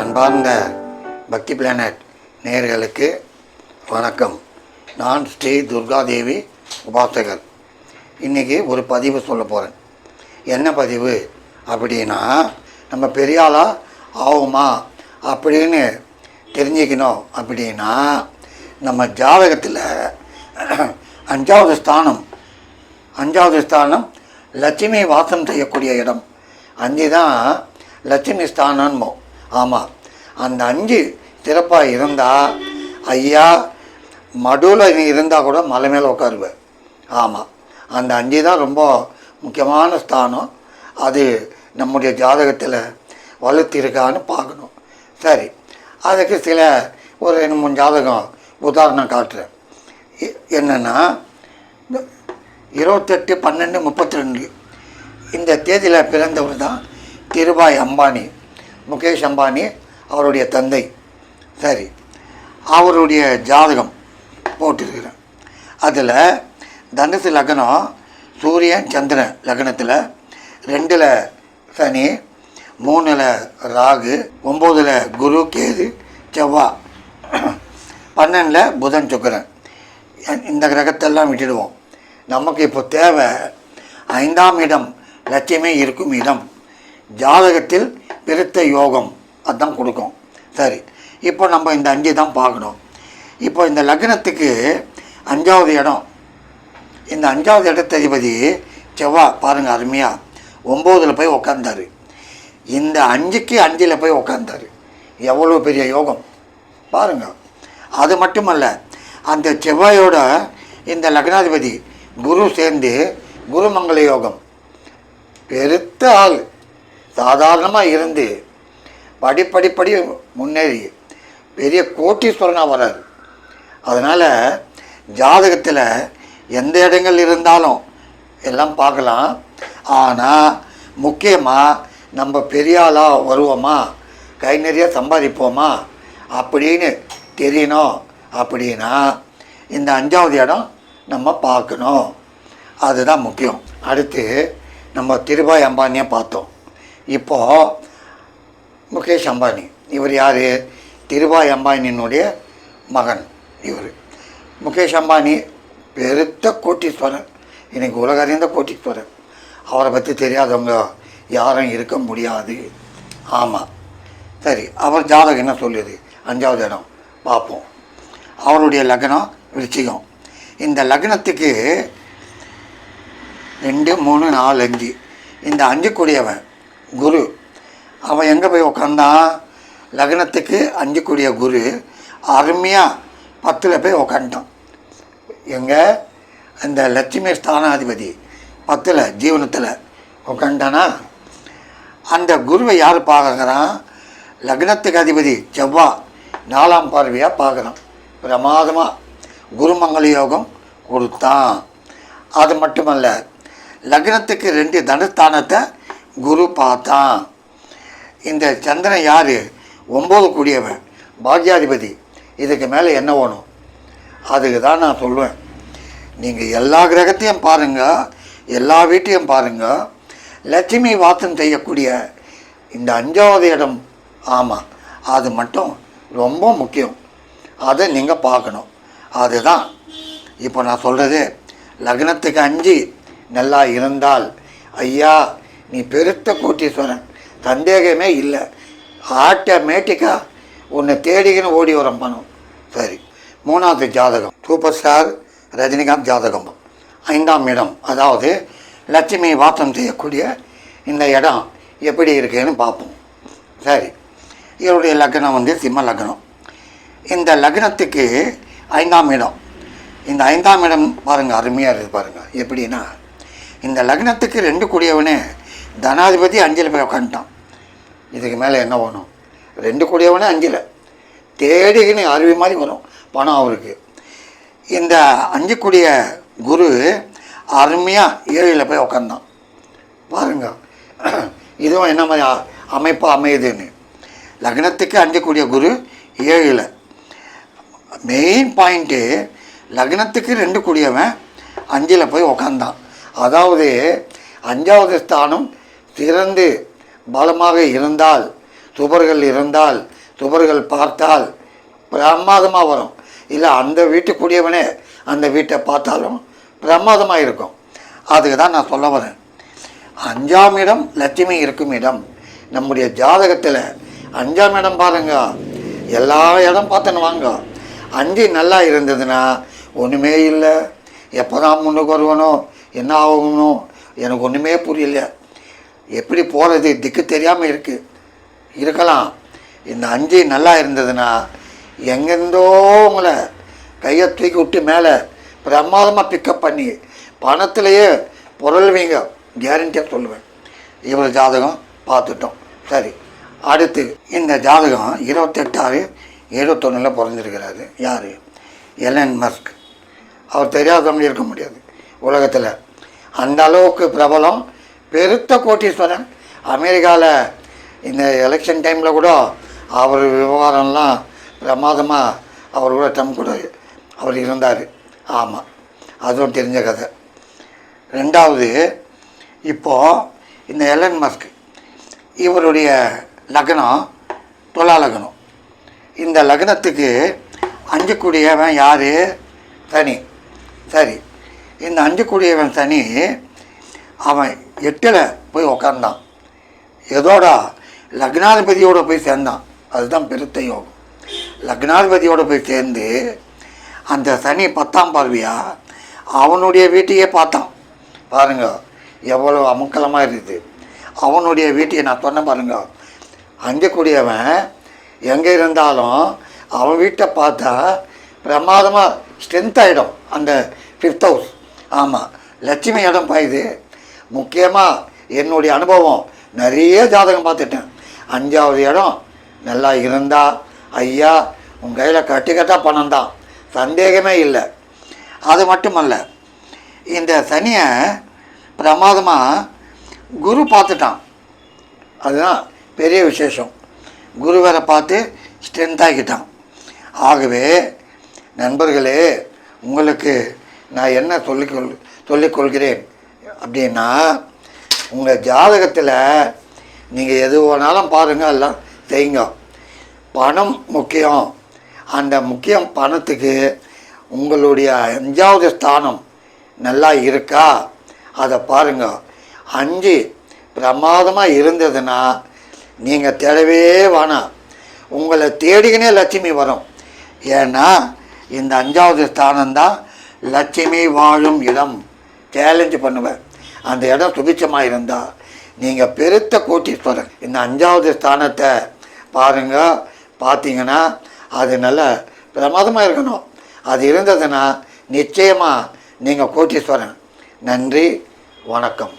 அன்பார்ந்த பக்தி பிளானட் நேயர்களுக்கு வணக்கம். நான் ஸ்ரீ துர்காதேவி உபாசகர். இன்றைக்கி ஒரு பதிவு சொல்ல போகிறேன் என்ன பதிவு? அப்படின்னா நம்ம பெரியாளா ஆகுமா அப்படின்னு தெரிஞ்சுக்கணும். அப்படின்னா நம்ம ஜாதகத்தில் அஞ்சாவது ஸ்தானம் அஞ்சாவது ஸ்தானம் லட்சுமி வாசம் செய்யக்கூடிய இடம். அஞ்சு தான் லட்சுமி ஸ்தானம்னு ஆமாம் அந்த அஞ்சு சிறப்பாக இருந்தால் ஐயா மடுவில் நீ இருந்தால் கூட மலை மேலே உட்காருவேன் ஆமாம் அந்த அஞ்சு தான் ரொம்ப முக்கியமான ஸ்தானம். அது நம்முடைய ஜாதகத்தில் வலுத்திருக்கான்னு பார்க்கணும். சரி. அதுக்கு சில ஒரு ரெண்டு மூணு ஜாதகம் உதாரணம் காட்டுறேன். எ- என்னென்னா இருபத்தெட்டு பன்னெண்டு முப்பத்தி ரெண்டு. இந்த தேதியில் பிறந்தவர் தான் திருபாய் அம்பானி. முகேஷ் அம்பானி அவருடைய தந்தை. சரி அவருடைய ஜாதகம் போட்டிருக்கிறேன். அதில் தனுசு லக்னம் சூரியன் சந்திரன் லக்னத்தில் ரெண்டில் சனி மூணில் ராகு ஒம்போதில் குரு கேது செவ்வா. பன்னெண்டில் புதன் சுக்கரன். இந்த கிரகத்தெல்லாம் விட்டுடுவோம். நமக்கு இப்போ தேவை ஐந்தாம் இடம் லட்சியமே இருக்கும் இடம். ஜாதகத்தில் பெருத்த யோகம் அதான் கொடுக்கும். சரி இப்போ நம்ம இந்த அஞ்சு தான் பார்க்கணும். இப்போ இந்த லக்னத்துக்கு அஞ்சாவது இடம். இந்த அஞ்சாவது இடத்ததிபதி செவ்வாய் பாருங்கள் அருமையாக ஒம்போதில் போய் உக்காந்தார். இந்த அஞ்சுக்கு அஞ்சில் போய் உக்காந்தார். எவ்வளோ பெரிய யோகம். பாருங்கள் அது மட்டுமல்ல அந்த செவ்வாயோட இந்த லக்னாதிபதி குரு சேர்ந்து குருமங்கள யோகம். பெருத்த ஆள். சாதாரணமாக இருந்து படிப்படிப்படி முன்னேறி பெரிய கோட்டீஸ்வரனாக வர்றார். அதனால் ஜாதகத்தில் எந்த இடங்கள் இருந்தாலும் எல்லாம் பார்க்கலாம். ஆனால் முக்கியமாக நம்ம பெரியாளாக வருவோமா? கை நிறைய சம்பாதிப்போமா? அப்படின்னு தெரியணும். அப்படின்னா இந்த அஞ்சாவது இடம் நம்ம பார்க்கணும். அதுதான் முக்கியம். அடுத்து நம்ம திருபாய் அம்பானியை பார்த்தோம். இப்போது முகேஷ் அம்பானி இவர் யார்? திருபாய் அம்பானியினுடைய மகன் இவர். முகேஷ் அம்பானி பெருத்த கோட்டீஸ்வரன் இன்னைக்கு உலக அறிந்த கோட்டீஸ்வரன் அவரை பற்றி தெரியாதவங்க யாரும் இருக்க முடியாது. ஆமாம் சரி அவர் ஜாதகம் என்ன சொல்லுது? அஞ்சாவது இடம். பார்ப்போம். அவருடைய லக்னம் விருச்சிகம். இந்த லக்னத்துக்கு ரெண்டு மூணு நாலு அஞ்சு. இந்த அஞ்சு கூடியவன் குரு. அவன் எங்கே போய் உக்காந்தான் லக்னத்துக்கு அஞ்சுக்கூடிய குரு அருமையாக பத்தில் போய் உக்காண்டான் எங்கே? அந்த லட்சுமி ஸ்தானாதிபதி பத்தில் ஜீவனத்தில் உக்காண்டானா அந்த குருவை யார் பார்க்குறான்? லக்னத்துக்கு அதிபதி செவ்வா நாலாம் பார்வையாக பார்க்குறான். பிரமாதமாக குருமங்கள யோகம் கொடுத்தான். அது மட்டுமல்ல லக்னத்துக்கு ரெண்டு தனஸ்தானத்தை குரு பார்த்தான் இந்த சந்திரன் யார்? ஒம்பது கூடியவன் பாக்யாதிபதி. இதுக்கு மேலே என்ன வேணும்? அதுக்கு தான் நான் சொல்லுவேன் நீங்கள் எல்லா கிரகத்தையும் பாருங்கள் எல்லா வீட்டையும் பாருங்கள் லட்சுமி வாசம் செய்யக்கூடிய இந்த அஞ்சாவது இடம் ஆமாம் அது மட்டும் ரொம்ப முக்கியம். அதை நீங்கள் பார்க்கணும். அதுதான். இப்போ நான் சொல்கிறது லக்னத்துக்கு அஞ்சு நல்லா இருந்தால் ஐயா நீ பெருத்த கோட்டீஸ்வரன். சந்தேகமே இல்லை. ஆட்டோமேட்டிக்காக உன்னை தேடிக்கின்னு ஓடி வரம் பணம் சரி மூணாவது ஜாதகம். சூப்பர் ஸ்டார் ரஜினிகாந்த் ஜாதகம். ஐந்தாம் இடம். அதாவது லட்சுமி வாசம் செய்யக்கூடிய இந்த இடம் எப்படி இருக்குன்னு பார்ப்போம். சரி இவருடைய லக்னம் வந்து சிம்ம லக்னம். இந்த லக்னத்துக்கு ஐந்தாம் இடம். இந்த ஐந்தாம் இடம் பாருங்கள் அருமையாக இருக்குது பாருங்கள் எப்படின்னா இந்த லக்னத்துக்கு ரெண்டு கூடியவனே தனாதிபதி அஞ்சில் போய் உட்காந்துட்டான் இதுக்கு மேலே என்ன வேணும்? ரெண்டு கூடியவனே அஞ்சில். தேடிக்கின்னு அருவி மாதிரி வரும் பணம் அவருக்கு. இந்த அஞ்சு கூடிய குரு அருமையாக ஏழில் போய் உக்காந்தான். பாருங்க. இதுவும் என்ன மாதிரி அமைப்பாக அமைப்பு அமையுதுன்னு. லக்னத்துக்கு அஞ்சக்கூடிய குரு ஏழில் மெயின் பாயிண்ட்டு லக்னத்துக்கு ரெண்டு கூடியவன் அஞ்சில் போய் உக்காந்தான். அதாவது அஞ்சாவது ஸ்தானம் சிறந்து பலமாக இருந்தால் சுவர்கள் இருந்தால் சுவர்கள் பார்த்தால் பிரமாதமாக வரும். இல்லை அந்த வீட்டுக்குரியவனே அந்த வீட்டை பார்த்தாலும் பிரமாதமாக இருக்கும். அதுக்கு தான் நான் சொல்ல வரேன். அஞ்சாம் இடம் லட்சுமி இருக்கும் இடம். நம்முடைய ஜாதகத்தில் அஞ்சாம் இடம் பாருங்க. எல்லா இடம் பார்த்துன்னு வாங்க. அஞ்சு நல்லா இருந்ததுன்னா ஒன்றுமே இல்லை. எப்போ தான் முன்னுக்கு வருவனோ என்ன ஆகணும் எனக்கு ஒன்றுமே புரியல. எப்படி போகிறது திக்கு தெரியாமல் இருக்குது இருக்கலாம். இந்த அஞ்சு நல்லா இருந்ததுன்னா எங்கேருந்தோ உங்களை கையை தூக்கி விட்டு மேலே பிரமாதமாக பிக்கப் பண்ணி பணத்திலேயே புரள்வீங்க கேரண்டியாக சொல்லுவேன். இவ்வளோ ஜாதகம் பார்த்துட்டோம். சரி அடுத்து இந்த ஜாதகம் இருபத்தெட்டாறு எழுபத்தொன்னில் பிறந்திருக்கிறாரு. யார்? Elon Musk. அவர் தெரியாதவங்க இருக்க முடியாது. உலகத்தில். அந்த அளவுக்கு பிரபலம் பெருத்த கோட்டீஸ்வரன். அமெரிக்காவில் இந்த எலெக்ஷன் டைமில் கூட அவர் விவகாரம்லாம் பிரமாதமாக அவர் கூட டம் கூட அவர் இருந்தார். ஆமாம் அதுவும் தெரிஞ்ச கதை. ரெண்டாவது இப்போது இந்த எலன் மஸ்க் இவருடைய லக்னம் துலா லக்னம். இந்த லக்னத்துக்கு அஞ்சு கூடியவன் யார்? சனி சரி. இந்த அஞ்சு கூடியவன் சனி அவன் எட்டில் போய் உக்காந்தான். எதோட லக்னாதிபதியோட போய் சேர்ந்தான். அதுதான் பெருத்த யோகம். லக்னாதிபதியோட போய் சேர்ந்து அந்த சனி பத்தாம் பார்வையா அவனுடைய வீட்டையே பார்த்தான். பாருங்க எவ்வளோ அமுக்கலமாக இருக்குது. அவனுடைய வீட்டையை நான் சொன்னேன் பாருங்க. அங்கே கூடியவன் எங்கே இருந்தாலும் அவன் வீட்டை பார்த்தா பிரமாதமாக ஸ்ட்ரென்த் ஆகிடும் அந்த ஃபிஃப்த் ஹவுஸ் ஆமாம் லட்சுமி இடம் பாயுது. முக்கியமாக என்னுடைய அனுபவம். நிறைய ஜாதகம் பார்த்துட்டேன். அஞ்சாவது இடம் நல்லா இருந்தா ஐயா உன் கையில் கட்டி பணம் தான். சந்தேகமே இல்லை. அது மட்டுமல்ல இந்த சனியை பிரமாதமாக குரு பார்த்துட்டான். அதுதான் பெரிய விசேஷம். குரு வேற பார்த்து ஸ்ட்ரென்த்தாகிட்டான் ஆகவே நண்பர்களே உங்களுக்கு நான் என்ன சொல்லிக்கொள் சொல்லிக்கொள்கிறேன்? அப்படின்னா உங்கள் ஜாதகத்தில் நீங்கள் எது வேணாலும் பாருங்கள் எல்லாம் செய்யுங்க. பணம் முக்கியம். அந்த முக்கியம் பணத்துக்கு உங்களுடைய அஞ்சாவது ஸ்தானம் நல்லா இருக்கா? அதை பாருங்க. அஞ்சு பிரமாதமாக இருந்ததுன்னா நீங்கள் தேடவே வேணாம். உங்களை தேடிக்கினே லட்சுமி வரும். ஏன்னா இந்த அஞ்சாவது ஸ்தானம்தான் லட்சுமி வாழும் இடம். சேலஞ்சு பண்ணுவேன். அந்த இடம் சுபிச்சமாக இருந்தால் நீங்கள் பெருத்த கோட்டீஸ்வரன் இந்த அஞ்சாவது ஸ்தானத்தை பாருங்க பார்த்தீங்கன்னா அது நல்ல பிரமாதமாக இருக்கணும். அது இருந்ததுன்னா நிச்சயமாக நீங்கள் கோட்டீஸ்வரன். நன்றி வணக்கம்.